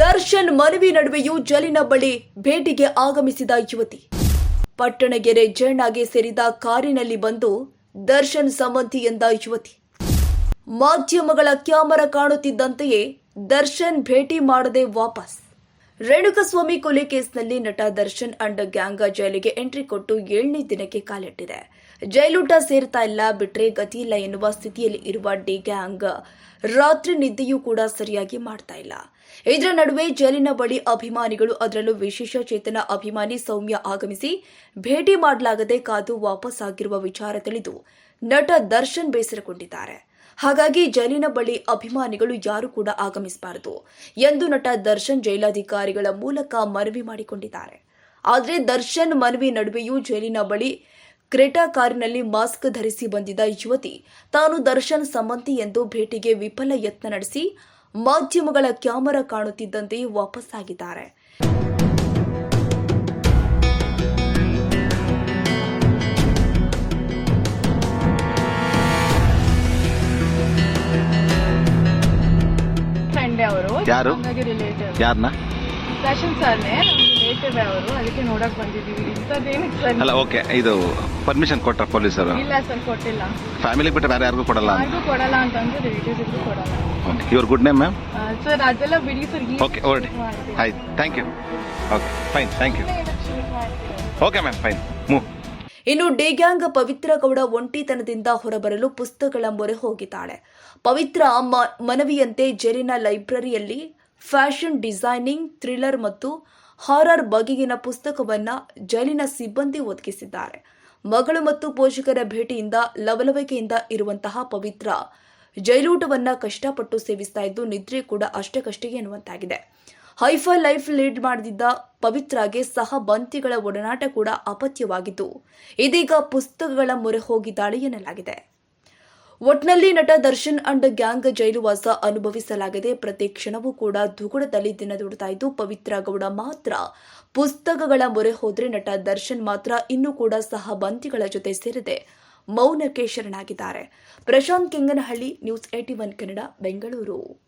ದರ್ಶನ್ ಮನವಿ ನಡುವೆಯೂ ಜಲಿನ ಬಳಿ ಭೇಟಿಗೆ ಆಗಮಿಸಿದ ಯುವತಿ. ಪಟ್ಟಣಗೆರೆ ಜಣ್ಣಾಗೆ ಸೇರಿದ ಕಾರಿನಲ್ಲಿ ಬಂದು ದರ್ಶನ್ ಸಂಬಂಧಿ ಎಂದ ಯುವತಿ. ಮಾಧ್ಯಮಗಳ ಕ್ಯಾಮರಾ ಕಾಣುತ್ತಿದ್ದಂತೆಯೇ ದರ್ಶನ್ ಭೇಟಿ ಮಾಡದೆ ವಾಪಸ್. ರೇಣುಕಸ್ವಾಮಿ ಕೊಲೆ ಕೇಸ್ನಲ್ಲಿ ನಟ ದರ್ಶನ್ ಅಂಡ್ ಗ್ಯಾಂಗ ಜೈಲಿಗೆ ಎಂಟ್ರಿ ಕೊಟ್ಟು ಏಳನೇ ದಿನಕ್ಕೆ ಕಾಲಿಟ್ಟಿದೆ. ಜೈಲೂಟ ಸೇರ್ತಾ ಇಲ್ಲ, ಬಿಟ್ರೆ ಗತಿ ಇಲ್ಲ ಎನ್ನುವ ಸ್ಥಿತಿಯಲ್ಲಿ ಇರುವ ಡಿ ಗ್ಯಾಂಗ್ ರಾತ್ರಿ ನಿದ್ದೆಯೂ ಕೂಡ ಸರಿಯಾಗಿ ಮಾಡ್ತಾ ಇಲ್ಲ. ಇದರ ನಡುವೆ ಜೈಲಿನ ಬಳಿ ಅಭಿಮಾನಿಗಳು ಅದರಲ್ಲೂ ವಿಶೇಷ ಚೇತನ ಅಭಿಮಾನಿ ಸೌಮ್ಯ ಆಗಮಿಸಿ ಭೇಟಿ ಮಾಡಲಾಗದೆ ಕಾದು ವಾಪಸ್ ಆಗಿರುವ ವಿಚಾರ ತಿಳಿದು ನಟ ದರ್ಶನ್ ಬೇಸರಗೊಂಡಿದ್ದಾರೆ. ಹಾಗಾಗಿ ಜೈಲಿನ ಬಳಿ ಅಭಿಮಾನಿಗಳು ಯಾರು ಕೂಡ ಆಗಮಿಸಬಾರದು ಎಂದು ನಟ ದರ್ಶನ್ ಜೈಲಾಧಿಕಾರಿಗಳ ಮೂಲಕ ಮನವಿ ಮಾಡಿಕೊಂಡಿದ್ದಾರೆ. ಆದರೆ ದರ್ಶನ್ ಮನವಿ ನಡುವೆಯೂ ಜೈಲಿನ ಬಳಿ ಕ್ರೆಟಾ ಕಾರಿನಲ್ಲಿ ಮಾಸ್ಕ್ ಧರಿಸಿ ಬಂದಿದ್ದ ಯುವತಿ ತಾನು ದರ್ಶನ್ ಸಂಬಂಧಿ ಎಂದು ಭೇಟಿಗೆ ವಿಫಲ ಯತ್ನ ನಡೆಸಿ ಮಾಧ್ಯಮಗಳ ಕ್ಯಾಮರಾ ಕಾಣುತ್ತಿದ್ದಂತೆಯೇ ವಾಪಸ್ಸಾಗಿದ್ದಾರೆ. ಯಾರು? ಯಾರನ್ನ ಫ್ಯಾಷನ್ ಸರ್ನೇ ನಮ್ಮ ರಿಲೇಟಿವ್ ಅವರು ಅದಕ್ಕೆ ನೋಡಕ್ ಬಂದಿದೀವಿ ಇಂಥದ್ದೇನಕ್ಕೆ ಸರ್? ಅಲ್ಲ ಓಕೆ ಇದು ಪರ್ಮಿಷನ್ ಕೊಟ್ರ ಪೊಲೀಸರು? ಇಲ್ಲ ಸರ್ ಕೊಟ್ಟಿಲ್ಲ. ಫ್ಯಾಮಿಲಿ ಬಿಟ್ಟು ಬೇರೆ ಯಾರಿಗೂ ಕೊಡಲ್ಲ ಯಾರಿಗೂ ಕೊಡಲ್ಲ ಅಂತಂದ್ರೆ ರಿಲೇಟಿವ್ಸ್ ಇದ್ರು ಕೊಡಲ್ಲ. ಓಕೆ ಇವ್ರ ಗುಡ್ ನೇಮ್ ಮ್ಯಾಮ್ ಸರ್ ಅದೆಲ್ಲ ಬಿಡಿ ಸರ್ ಓಕೆ ಆಯ್ತು thank you okay fine thank you okay ma'am fine ಮೂ ಇನ್ನು ಡಿ ಗ್ಯಾಂಗ್ ಪವಿತ್ರ ಗೌಡ ಒಂಟಿತನದಿಂದ ಹೊರಬರಲು ಪುಸ್ತಕಗಳ ಮೊರೆ ಹೋಗಿದ್ದಾಳೆ. ಪವಿತ್ರ ಮನವಿಯಂತೆ ಜೆರಿನ ಲೈಬ್ರರಿಯಲ್ಲಿ ಫ್ಯಾಷನ್ ಡಿಸೈನಿಂಗ್, ಥ್ರಿಲ್ಲರ್ ಮತ್ತು ಹಾರರ್ ಬಗೆಗಿನ ಪುಸ್ತಕವನ್ನ ಜೈಲಿನ ಸಿಬ್ಬಂದಿ ಒದಗಿಸಿದ್ದಾರೆ. ಮಗಳು ಮತ್ತು ಪೋಷಕರ ಭೇಟಿಯಿಂದ ಲವಲವಿಕೆಯಿಂದ ಇರುವಂತಹ ಪವಿತ್ರ ಜೈಲೂಟವನ್ನು ಕಷ್ಟಪಟ್ಟು ಸೇವಿಸ್ತಾ ಇದ್ದು, ನಿದ್ರೆ ಕೂಡ ಅಷ್ಟಕ್ಕಷ್ಟೇ ಎನ್ನುವಂತಾಗಿದೆ. ಹೈಫೈ ಲೈಫ್ ಲೀಡ್ ಮಾಡಿದ್ದ ಪವಿತ್ರಾಗೆ ಸಹ ಬಂತಿಗಳ ಒಡನಾಟ ಕೂಡ ಅಪತ್ಯವಾಗಿತ್ತು ಇದೀಗ ಪುಸ್ತಕಗಳ ಮೊರೆ ಹೋಗಿದ್ದಾಳೆ ಎನ್ನಲಾಗಿದೆ. ಒಟ್ನಲ್ಲಿ ನಟ ದರ್ಶನ್ ಅಂಡ್ ಗ್ಯಾಂಗ್ ಜೈಲುವಾಸ ಅನುಭವಿಸಲಾಗಿದೆ ಪ್ರತಿ ಕ್ಷಣವೂ ಕೂಡ ದುಗುಡದಲ್ಲಿ ದಿನದೂಡ್ತಾ ಇದ್ದು, ಪವಿತ್ರ ಗೌಡ ಮಾತ್ರ ಪುಸ್ತಕಗಳ ಮೊರೆ ಹೋದ್ರೆ ನಟ ದರ್ಶನ್ ಮಾತ್ರ ಇನ್ನೂ ಕೂಡ ಸಹ ಬಂತಿಗಳ ಜೊತೆ ಸೇರಿದೆ. ಮೌನಕ್ಕೆ ಶರಣಾಗಿದ್ದಾರೆ. Prashanth Kenganahalli, news eighty one Kannada, Bengaluru.